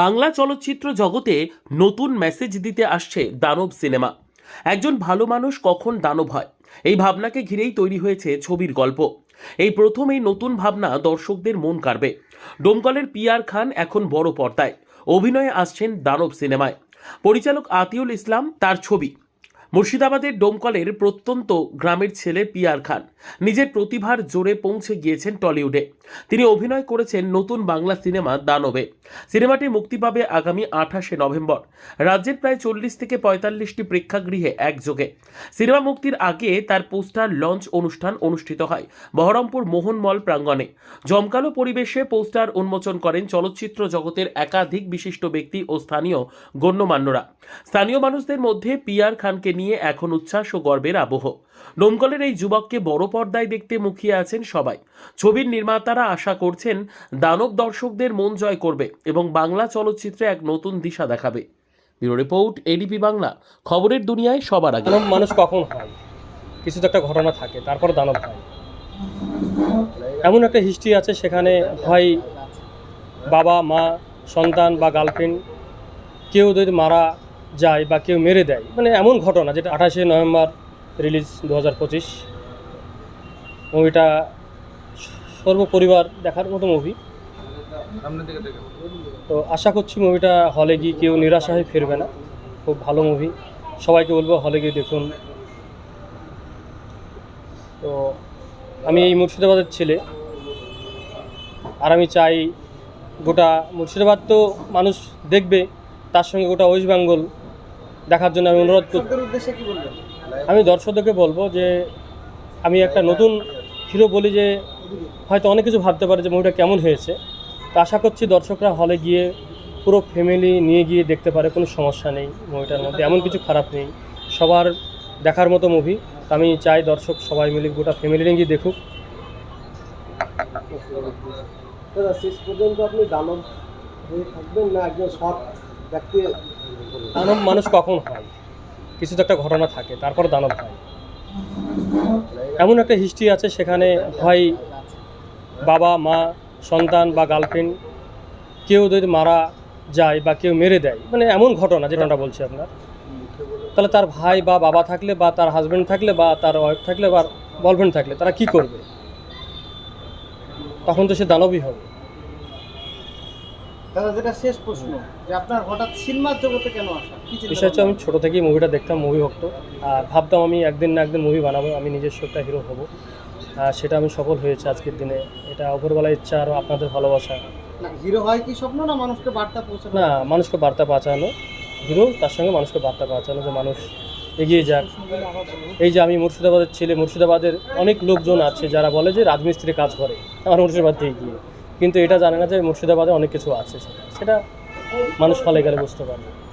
বাংলা চলচ্চিত্র জগতে নতুন মেসেজ দিতে আসছে দানব সিনেমা একজন ভালো মানুষ কখন দানব হয়? এই ভাবনাকে ঘিরেই তৈরি হয়েছে ছবির গল্প। এই প্রথম এই নতুন ভাবনা দর্শকদের মন কাড়বে। ডোমকলের পিয়ার খান এখন বড় পর্দায়। অভিনয়ে আসছেন দানব সিনেমায় পরিচালক আতিউল ইসলাম তার ছবি। মুর্শিদাবাদের ডোমকলের প্রত্যন্ত গ্রামের ছেলে পিয়ার খান। নিজের প্রতিভার জোরে পৌঁছে গিয়েছেন টলিউডে। তিনি অভিনয় করেছেন নতুন বাংলা সিনেমা দানবে। সিনেমাটি মুক্তি পাবে আগামী আঠাশে নভেম্বর। রাজ্যের প্রায় চল্লিশ থেকে পঁয়তাল্লিশটি প্রেক্ষাগৃহে একযোগে। সিনেমা মুক্তির আগে তার পোস্টার লঞ্চ অনুষ্ঠান অনুষ্ঠিত হয় বহরমপুর মোহনমল প্রাঙ্গণে। জমকালো পরিবেশে পোস্টার উন্মোচন করেন চলচ্চিত্র জগতের একাধিক বিশিষ্ট ব্যক্তি ও স্থানীয় গণ্যমান্যরা। স্থানীয় মানুষদের মধ্যে পিয়ার খানকে নিয়ে এখন উচ্ছ্বাস ও গর্বের আবহ। ডোমকলের এই যুবককে বড় পর্দায় দেখতে মুখিয়ে আছেন সবাই। ছবির নির্মাতারা আশা করছেন দানব দর্শকদের মন জয় করবে এবং বাংলা চলচ্চিত্রে এক নতুন দিশা দেখাবে। Bureau report, ADP Bangla. খবরের দুনিয়ায় সবার আগে। মানুষ কখন হয়? কিছু তো একটা ঘটনা থাকে তারপর দানব হয়। এমন একটা হিস্ট্রি আছে সেখানে হয় বাবা, মা, সন্তান বা গার্লফ্রেন্ড কেউ যদি মারা যায় বা কেউ মেরে দেয় মানে এমন ঘটনা যেটা আঠাশে নভেম্বর রিলিজ দু হাজার পঁচিশ। মুভিটা সর্বপরিবার দেখার মতো মুভি তো আশা করছি মুভিটা হলে গিয়ে কেউ নিরাশা হয়ে ফিরবে না। খুব ভালো মুভি সবাইকে বলব হলে গিয়ে দেখুন। তো আমি এই মুর্শিদাবাদের ছেলে। আর আমি চাই গোটা মুর্শিদাবাদ তো মানুষ দেখবে, তার সঙ্গে গোটা ওয়েস্ট বেঙ্গল দেখার জন্য আমি অনুরোধ করছি আমি দর্শকদেরকে বলব যে আমি একটা নতুন হিরো বলি যে হয়তো অনেক কিছু ভাবতে পারে যে মুভিটা কেমন হয়েছে। তো আশা করছি দর্শকরা হলে গিয়ে পুরো ফ্যামিলি নিয়ে গিয়ে দেখতে পারে কোনো সমস্যা নেই মুভিটার মধ্যে। এমন কিছু খারাপ নেই। সবার দেখার মতো মুভি। আমি চাই দর্শক সবাই মিলে গোটা ফ্যামিলি নিয়ে গিয়ে দেখুক। শেষ পর্যন্ত আপনি দানব হয়ে থাকবেন না? একজন সৎ দানব মানুষ কখন হয়? কিছু তো একটা ঘটনা থাকে, তারপর দানব হয়। এমন একটা হিস্ট্রি আছে সেখানে হয় বাবা, মা, সন্তান বা গার্লফ্রেন্ড কেউ যদি মারা যায় বা কেউ মেরে দেয় মানে এমন ঘটনা যেটা বলছি আপনার তাহলে তার ভাই বা বাবা থাকলে বা তার হাজব্যান্ড থাকলে বা তার ওয়াইফ থাকলে বা বয়ফ্রেন্ড থাকলে তারা কি করবে? তখন তো সে দানবই হবে। দাদা যেটা শেষ প্রশ্ন যে আপনার হঠাৎ সিনেমার জগতে কেন আসা? বিষয় হচ্ছে আমি? ছোটো থেকেই মুভিটা দেখতাম মুভি ভক্ত। আর ভাবতাম আমি একদিন না একদিন মুভি বানাবো আমি নিজস্ব একটা হিরো হব। আর সেটা আমি সফল হয়েছে আজকের দিনে। এটা অপরবেলা ইচ্ছা আর আপনাদের ভালোবাসা। হিরো হয় কি স্বপ্ন না মানুষকে বার্তা পৌঁছানো? না মানুষকে বার্তা পৌঁছানো। হিরো তার সঙ্গে মানুষকে বার্তা পৌঁছানো যে মানুষ এগিয়ে যাক। এই যে আমি মুর্শিদাবাদের ছেলে মুর্শিদাবাদের অনেক লোকজন আছে যারা বলে যে রাজমিস্ত্রি কাজ করে। আমার মুর্শিদাবাদ থেকে গিয়ে। কিন্তু এটা জানে না যে মুর্শিদাবাদে অনেক কিছু আছে। সেটা মানুষ ফলে গেলে বুঝতে পারবে।